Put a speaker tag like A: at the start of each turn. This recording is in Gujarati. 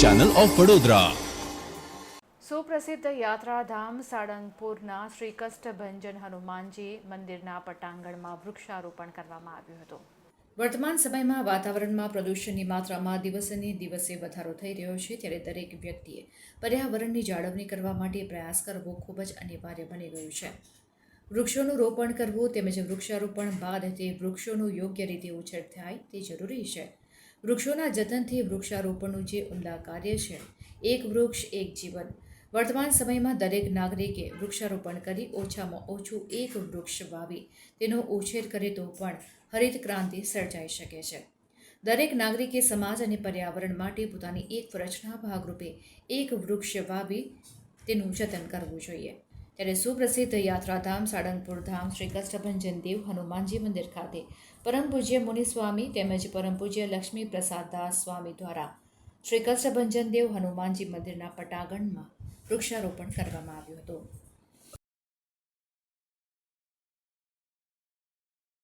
A: ચેનલ ઓફ વડોદરા
B: સુપ્રસિદ્ધ યાત્રાધામ સાળંગપુરના શ્રી કષ્ટભંજન હનુમાનજી મંદિરના પટાંગણમાં વૃક્ષારોપણ કરવામાં આવ્યું હતું. વર્તમાન સમયમાં વાતાવરણમાં પ્રદૂષણની માત્રામાં દિવસેને દિવસે વધારો થઈ રહ્યો છે ત્યારે દરેક વ્યક્તિએ પર્યાવરણની જાળવણી કરવા માટે પ્રયાસ કરવો ખૂબ જ અનિવાર્ય બની ગયું છે. વૃક્ષોનું રોપણ કરવું તેમજ વૃક્ષારોપણ બાદ તે વૃક્ષોનું યોગ્ય રીતે ઉછેર થાય તે જરૂરી છે. વૃક્ષોના જતનથી વૃક્ષારોપણનું જે ઉમદા કાર્ય છે, એક વૃક્ષ, એક જીવન. વર્તમાન સમયમાં દરેક નાગરિકે વૃક્ષારોપણ કરી ઓછામાં ઓછું એક વૃક્ષ વાવી. તેનો ઉછેર કરે તો પણ હરિત ક્રાંતિ સર્જાઈ શકે છે. દરેક નાગરિકે સમાજ અને પર્યાવરણ માટે પોતાની એક ફરજના ભાગરૂપે એક વૃક્ષ વાવી તેનું જતન કરવું જોઈએ. ત્યારે સુપ્રસિદ્ધ યાત્રાધામ સાળંગપુર ધામ શ્રી કષ્ટભંજન દેવ હનુમાનજી મંદિર ખાતે પરમ પૂજ્ય મુનિસ્વામી તેમજ પરમ પૂજ્ય લક્ષ્મી પ્રસાદ દાસ સ્વામી દ્વારા શ્રી કષ્ટભંજન દેવ હનુમાનજી મંદિરના પટાગણમાં વૃક્ષારોપણ કરવામાં આવ્યું હતું.